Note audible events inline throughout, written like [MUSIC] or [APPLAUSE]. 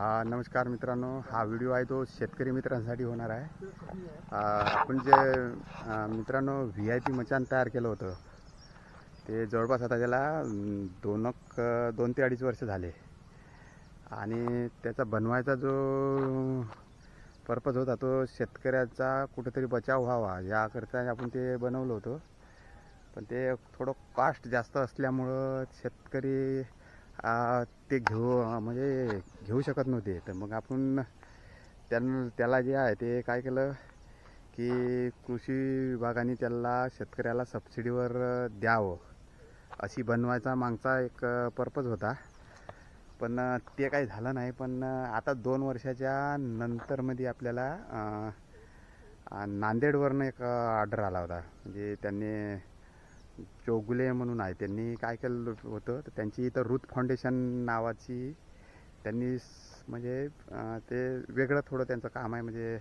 हा नमस्कार मित्रांनो. हा व्हिडिओ आहे तो शेतकरी मित्रांसाठी होणार आहे. आपण जे मित्रांनो व्ही आय पी मचान तयार केलं होतं. ते जवळपास आता त्याला दोनक दोन ते अडीच वर्ष झाले. आणि त्याचा बनवायचा जो पर्पज होता तो शेतकऱ्याचा कुठेतरी बचाव व्हावा याकरता आपण ते बनवलं होतं. पण ते थोडं कास्ट जास्त असल्यामुळं शेतकरी ते घेऊ म्हणजे घेऊ शकत नव्हते. तर मग आपण त्यां त्याला जे आहे ते काय केलं की कृषी विभागाने त्याला शेतकऱ्याला सबसिडीवर द्यावं. अशी बनवायचा मागचा एक पर्पज होता. पण ते काही झालं नाही. पण आता दोन वर्षाच्या नंतरमध्ये आपल्याला नांदेडवरनं एक ऑर्डर आला होता. म्हणजे त्यांनी चौगुले म्हणून आहे. त्यांनी काय केलं होतं? तर त्यांची इथं रुथ फाउंडेशन नावाची त्यांनी म्हणजे ते वेगळं थोडं त्यांचं काम आहे. म्हणजे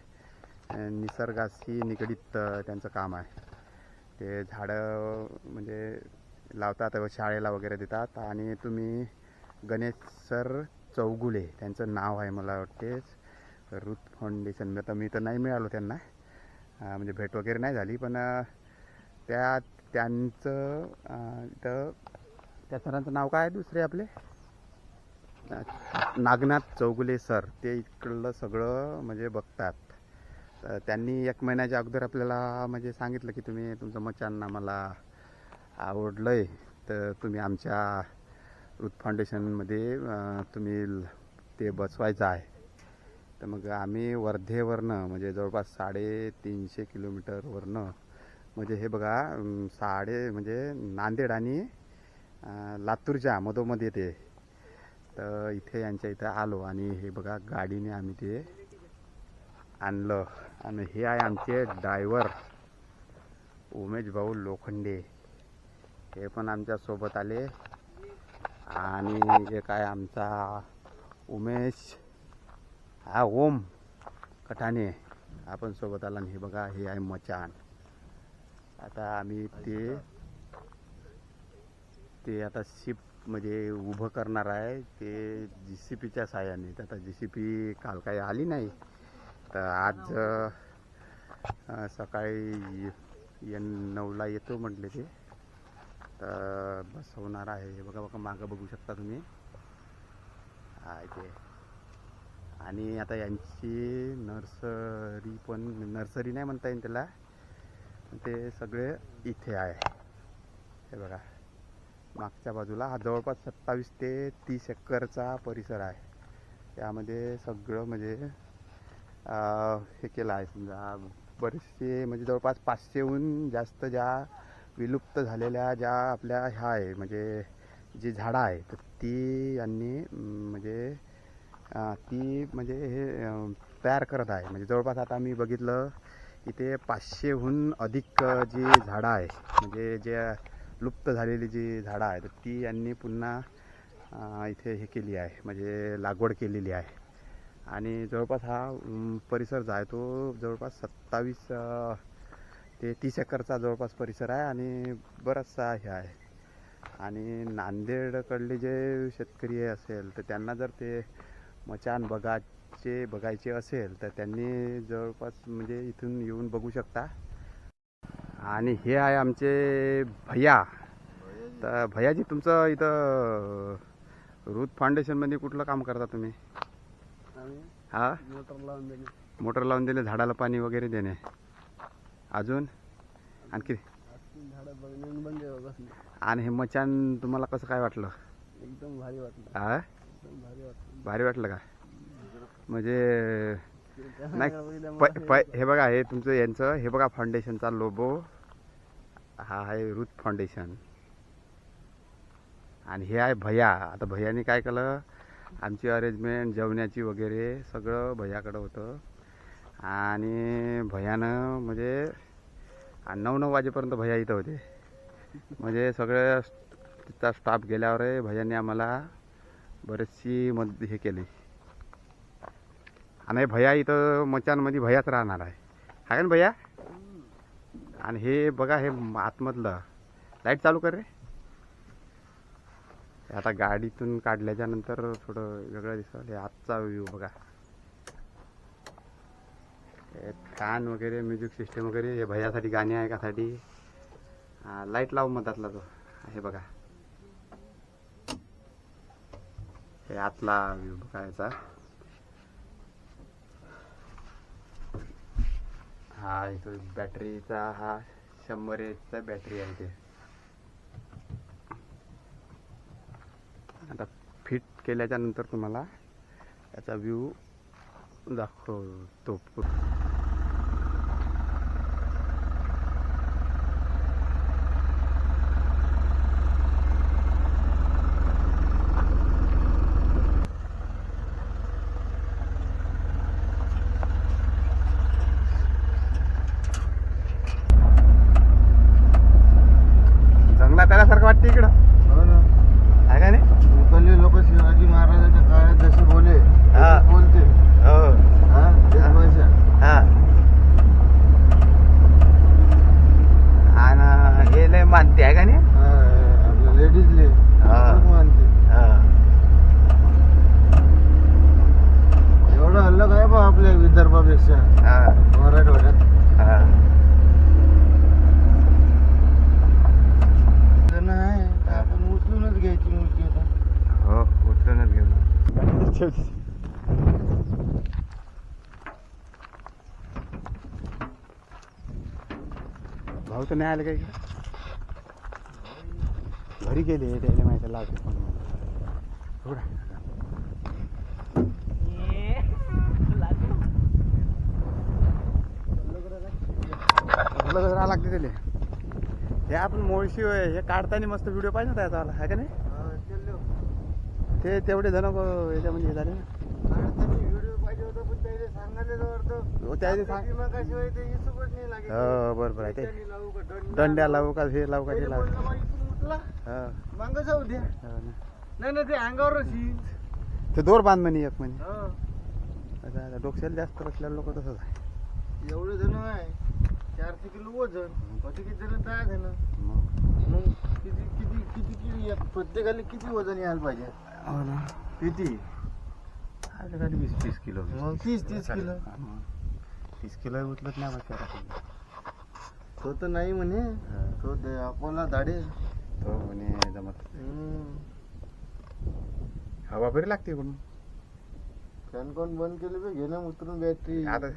निसर्गाशी निगडीत त्यांचं काम आहे. ते झाडं म्हणजे लावतात शाळेला वगैरे देतात. आणि तुम्ही गणेश सर चौगुले त्यांचं नाव आहे मला वाटते रुथ फाउंडेशन. आता मी तर नाही मिळालो त्यांना. म्हणजे भेट वगैरे नाही झाली. पण त्या त्यांचं इथं त्या सरांचं नाव काय आहे दुसरे आपले? नागनाथ चौगुले सर ते इकडलं सगळं म्हणजे बघतात. तर त्यांनी एक महिन्याच्या अगोदर आपल्याला म्हणजे सांगितलं की तुम्ही तुमचं मचान आम्हाला आवडलं आहे तर तुम्ही आमच्या रुथ फाउंडेशनमध्ये तुम्ही ल- ते बसवायचं आहे. तर मग आम्ही वर्धेवरनं म्हणजे जवळपास साडेतीनशे किलोमीटरवरनं म्हणजे हे बघा साडे म्हणजे नांदेड आणि लातूरच्या मधोमध येते. तर इथे यांच्या इथं आलो आणि हे बघा गाडीने आम्ही ते आणलं. आणि हे आहे आमचे ड्रायव्हर उमेश भाऊ लोखंडे. हे पण आमच्यासोबत आले. आणि एक आहे आमचा उमेश हा ओम कठाणे. आपण सोबत आला आणि हे बघा हे आहे मचान. आता आम्ही ते ते आता शिपमध्ये उभं करणार आहे. ते जी सी पीच्या साह्याने. तर आता जी सी पी काल काही आली नाही. तर आज सकाळी एन नऊला येतो म्हटले ते. तर बसवणार आहे. हे बघा बघा मागं बघू शकता तुम्ही. आहे ते. आणि आता यांची नर्सरी पण नर्सरी नाही म्हणता येईल त्याला. ते सगळे इथे आहे. हे बघा. मागच्या बाजूला हा जवळपास सत्तावीस ते तीस एकरचा परिसर आहे. त्यामध्ये सगळं म्हणजे हे केलं आहे समजा. बरेचसे म्हणजे जवळपास पाचशेहून जास्त ज्या विलुप्त झालेल्या ज्या आपल्या ह्या आहे म्हणजे जी झाडं आहे तर ती यांनी म्हणजे ती म्हणजे हे तयार करत आहे. म्हणजे जवळपास आता मी बघितलं इथे पाचशेहून अधिक जी झाडं आहे म्हणजे जे लुप्त झालेली जी झाडं आहेत तर ती यांनी पुन्हा इथे हे केली आहे म्हणजे लागवड केलेली आहे. आणि जवळपास हा परिसर जो आहे तो जवळपास सत्तावीस ते तीस एकरचा जवळपास परिसर आहे आणि बराचसा हे आहे. आणि नांदेडकडले जे शेतकरी असेल तर त्यांना जर ते मचान बघायचे बघायचे असेल तर त्यांनी जवळपास म्हणजे इथून येऊन बघू शकता. आणि हे आहे आमचे भैया. तर भैयाजी तुमचं इथं रुथ फाउंडेशनमध्ये कुठलं काम करता तुम्ही? हा? मोटर लावून देणे. मोटर लावून दिले झाडाला पाणी वगैरे देणे. अजून? आणखी? आणि हे मचान तुम्हाला कसं काय वाटलं? एकदम भारी वाटलं. हा एकदम भारी वाटलं. भारी वाटलं का? म्हणजे नाही [LAUGHS] हे बघा हे तुमचं यांचं हे बघा फाउंडेशनचा लोबो हा आहे रुथ फाउंडेशन आणि हे आहे भैया. आता भैयाने काय केलं? आमची अरेंजमेंट जेवण्याची वगैरे सगळं भैयाकडं होतं. आणि भैयानं म्हणजे नऊ नऊ वाजेपर्यंत भैया इथं होते. म्हणजे सगळे तिथचा स्टाफ गेल्यावर भैयाने आम्हाला बरीचशी मद हे केली. आणि भैया इथं मचानमध्ये भैयाच राहणार आहे. आहे ना भैया? आणि हे बघा हे आतमधलं. लाइट चालू कर रे. आता गाडीतून काढल्याच्या नंतर थोडं वेगळं दिसतं. हे आजचा व्ह्यू बघा. हे फॅन वगैरे म्युझिक सिस्टम वगैरे हे भयासाठी गाणी ऐकासाठी लाइट लावू मधातला तो. हे बघा. हे आतला व्ह्यू बघायचा याचा हा इथं बॅटरीचा हा शंभर एचचा बॅटरी आहे ते आता फिट केल्याच्यानंतर तुम्हाला याचा व्ह्यू दाखवतो जंगलात त्याल्यासारखं वाटतं इकडं हो ना आहे का नाही मुकल्ली लोक शिवाजी महाराजाच्या काळात जसे बोले हा. तसेच बोलते हो हा तेच भाषा हा आणि हे लय मानते आहे का नाही हा, आपल्या लेडीजले हा. खूप मानते हा. एवढं अलग आहे बा आपल्या विदर्भापेक्षा हा. मराठवाड्यात हा. जण आहे तर आपण उचलूनच घ्यायची मुलगी आता हो उचलूनच घेऊन भाऊ तर नाही आले का इकडे घरी गेले त्याला माहिती फोन जरा लागते त्याले. हे आपण मोळशी होय, हे काढताना मस्त व्हिडिओ पाहिजे होता याचा आहे का नाही? चल लो. ते तेवढे जण क- याच्यामध्ये हे झाले ना काढताना व्हिडिओ पाहिजे होता पण त्याला सांगायला वाटतं हो, त्याला सांग- आपल्या दिमागाशिवाय ते हिशोबच लागेल. हो बरोबर आहे. ते दंड्या लावू का हे लावू का ते लावू. हा, मागं जाऊ द्या. हो. नाही ना ते अंगावरच ते दोर बांध म्हणे एक म्हणे. हो. डोक्याला जास्त असलेले लोक तसंच आहे. एवढे जण आहे. चारशे किलो वजन. कसे किती जण तयार झालं मग. मग किती किती किती किती प्रत्येकाला किती वजन यायला पाहिजे? हो किती? आता काय वीस तीस किलो मग तीस तीस किलो. तीस किलो. उचलत नाही. तो तर नाही म्हणे. तो अकोला दाढे. तो म्हणे जमत. हवा बरी लागते इकडून. फॅन कोण बंद केले बे? घेणं उतरून बॅटरी आता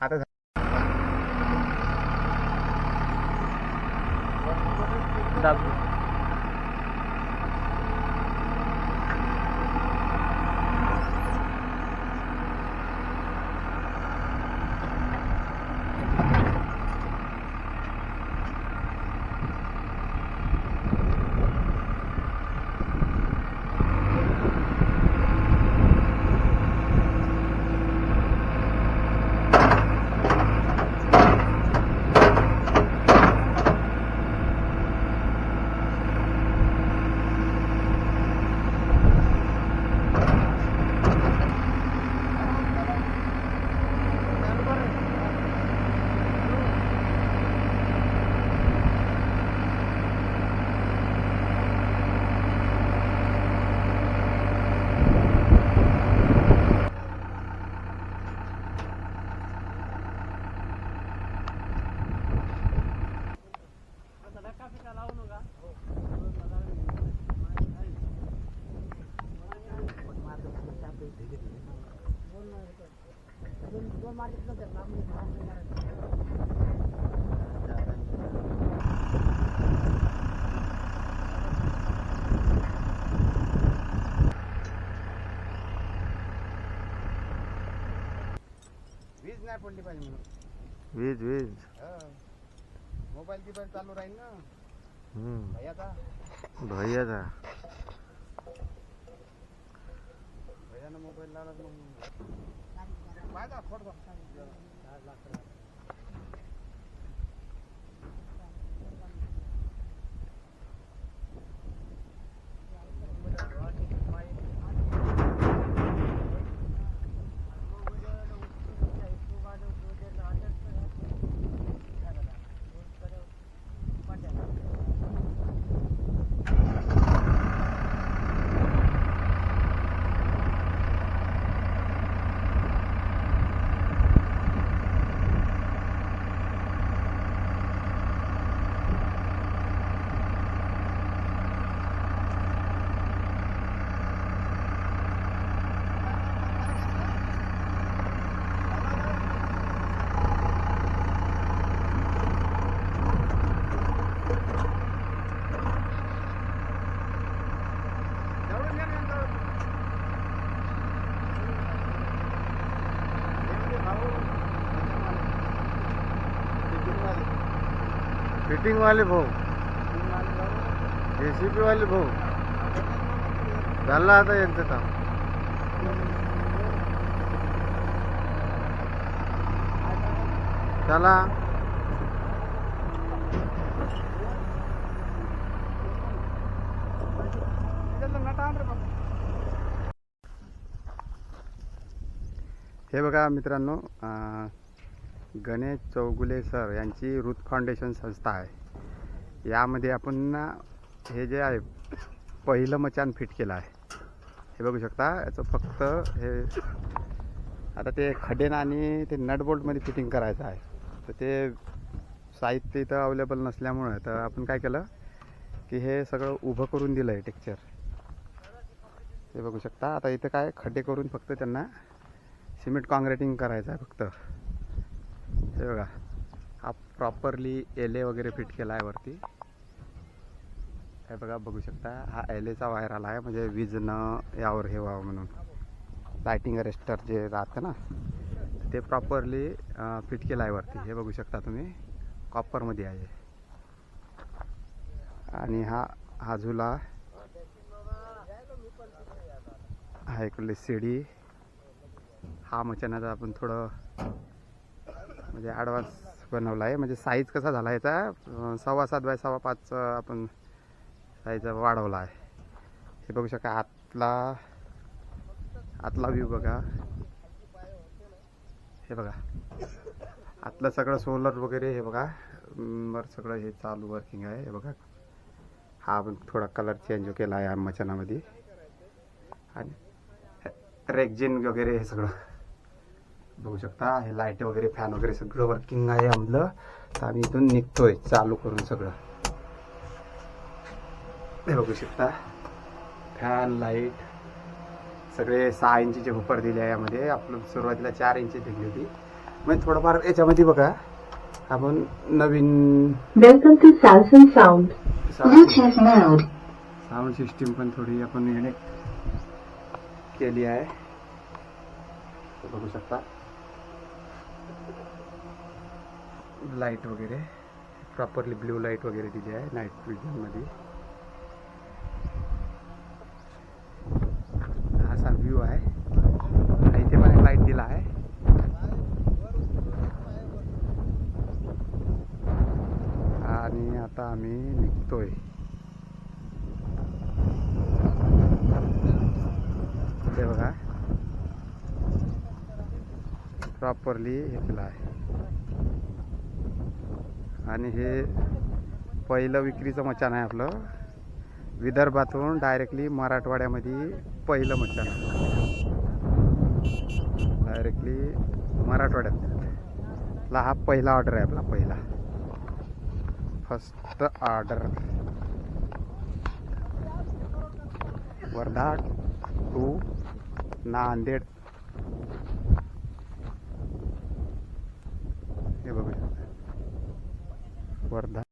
आता वीज नाही पडली पाहिजे म्हणून. वीज वीज. मोबाईल गिबाईल चालू राहील ना. भैयाचा. भैयाचा. भैयानं मोबाईल लावला मग पाहिजे फोड फिटिंग वाले भाऊ. जेसीबी वाले भाऊ. झालं आता यांचं काम. चला. हे बघा मित्रांनो गणेश चौगुले सर यांची रुथ फाउंडेशन संस्था आहे. यामध्ये आपण ना हे जे आहे पहिलं मचान फिट केलं आहे. हे बघू शकता याचं फक्त हे आता ते खडेन आणि ते नटबोल्टमध्ये फिटिंग करायचं आहे. तर ते साहित्य इथं अवेलेबल नसल्यामुळं तर आपण काय केलं की हे सगळं उभं करून दिलं आहे टेक्चर हे बघू शकता आता इथं काय खड्डे करून फक्त त्यांना सिमेंट कॉन्क्रेटिंग करायचं आहे फक्त. हे बघा. हा प्रॉपरली एले वगैरे फिट केला आहे वरती. हे बघा बघू शकता. हा एलेचा वायर आला आहे म्हणजे वीज न यावर हे व्हावं म्हणून. लायटिंग अरेस्टर जे राहतं ना ते प्रॉपरली फिट केलं आहे वरती. हे बघू शकता तुम्ही. कॉपरमध्ये आहे. आणि हा हा झुला हा इकडली शिडी हा मचानाचा आपण थोडं म्हणजे ॲडव्हान्स बनवला आहे. म्हणजे साईज कसा झाला याचा? सव्वा सात बाय सव्वा पाच आपण साईज वाढवला आहे. हे बघू शकता आतला आतला व्ह्यू बघा. हे बघा. आतलं सगळं सोलर वगैरे हे बघा. अं, वर सगळं हे चालू वर्किंग आहे. हे बघा. हा आपण थोडा कलर चेंज केला आहे मचनामध्ये मचानामध्ये आणि रेक्झिन वगैरे हे सगळं. बघू शकता. हे लाइट वगैरे फॅन वगैरे सगळं वर्किंग आहे आमलं. तर आम्ही इथून निघतोय चालू करून सगळं. हे बघू शकता. फॅन लाइट सगळे सहा इंचीचे हुपर दिले आहे यामध्ये. आपण सुरुवातीला चार इंची दिली होती. मग थोडंफार याच्यामध्ये बघा. आपण नवीन Samsung Sound. Bluetooth mode. Sound system पण थोडी आपण याने केली आहे. बघू शकता. लाइट वगैरे प्रॉपरली ब्ल्यू लाइट वगैरे दिली आहे नाईट विजनमध्ये हा असा व्ह्यू आहे. इथे पण लाइट दिला आहे. आणि आता आम्ही निघतोय. ते बघा. प्रॉपरली हे केलं आहे. आणि हे पहिलं विक्रीचं मचान आहे आपलं. विदर्भातून डायरेक्टली मराठवाड्यामध्ये पहिलं मचान डायरेक्टली मराठवाड्यात. ला हा पहिला ऑर्डर आहे आपला पहिला. First order Wardha to Nanded. हे बघू शकता वर्धा